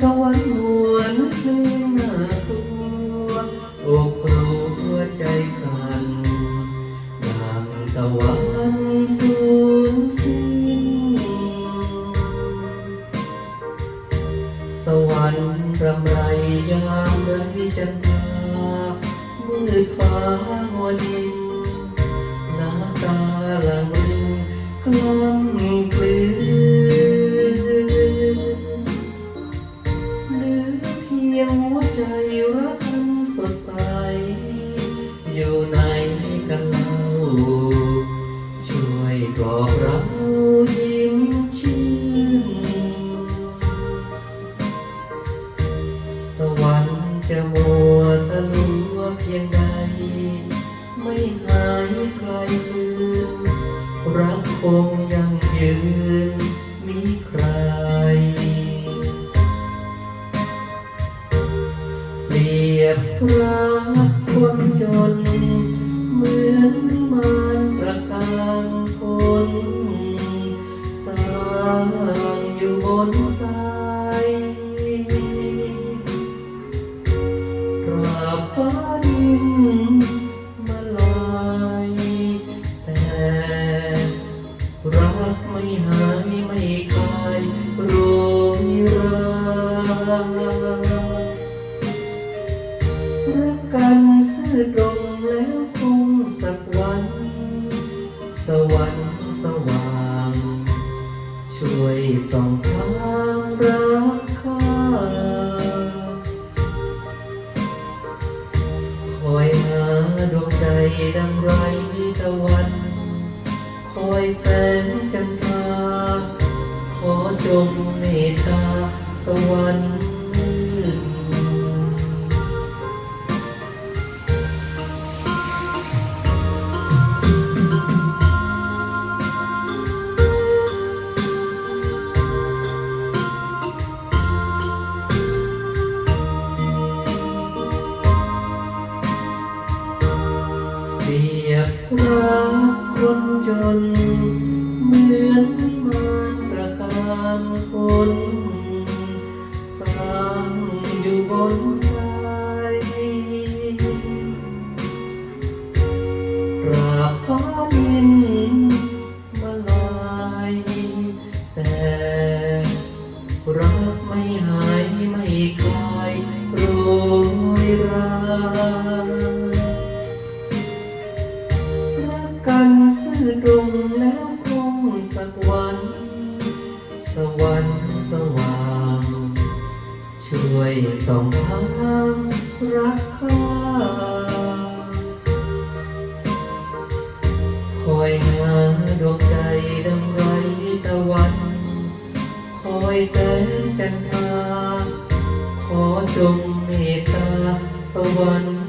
สวรรค์หวนเพลงหน้ากลัวอกกลัวหัวใจสั่นดังตะวันสูญสิ้นสวรรค์รำไรยามไรจันทรามืดฟ้าหัวดิ ยงใดไม่หายใครลืมรักคงยังยืนมีใครเปรียบรักคนจน เหมือนวิมานประการคนสร้างอยู่บนทรา รักกันซื่อตรงแล้วคงสักวัน สวรรค์สว่าง ช่วยส่องทางรักข้าคอยหาดวงใจดังไรตะวัน คอยแสงจันทราขอจงเมตตา สวรรค์เรียบรักคนจน ตรงแล้วคงสักวัน สวรรค์สว่าง ช่วยส่องทางรักข้าคอยหาดวงใจดังไรตะวัน คอยแสงจันทราขอจงเมตตาสวรรค์